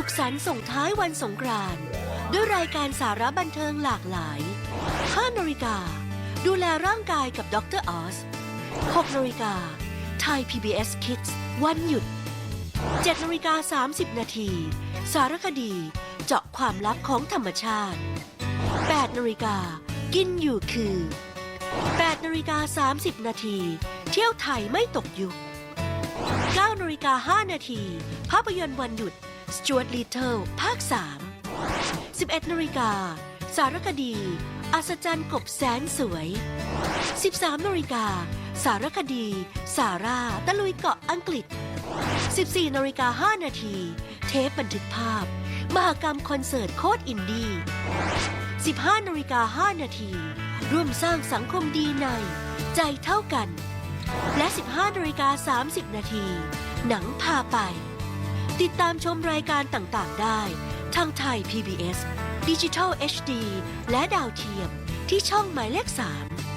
สุขสันต์ส่งท้ายวันสงกรานต์ด้วยรายการสาระบันเทิงหลากหลาย 5นาฬิกา ดูแลร่างกายกับดรออส6นาฬิกาไทย PBS Kids วันหยุด7นาฬิกา30 นาที สารคดีเจาะความลับของธรรมชาติ 8นาฬิกา กินอยู่คือ 8นาฬิกา30 นาที เที่ยวไทยไม่ตกยุค9นาฬิกา5นาที ภาพยนตร์วันหยุด Stuart Little ภาค 3 11นาฬิกา สารคดี อัศจรรย์กบแสนสวย 13นาฬิกา สารคดี สาร่า ตะลุยเกาะอังกฤษ 14นาฬิกา5นาที เทปบันทึกภาพ มหกรรมคอนเสิร์ตโคดอินดี้ 15นาฬิกา5นาที ร่วมสร้างสังคมดีใน ใจเท่ากัน และ 15นาฬิกา30 นาที หนังพาไป ติดตามชมรายการต่างๆ ได้ ทางไทย PBS ดิจิทัล HD และดาวเทียมที่ช่องหมายเลข 3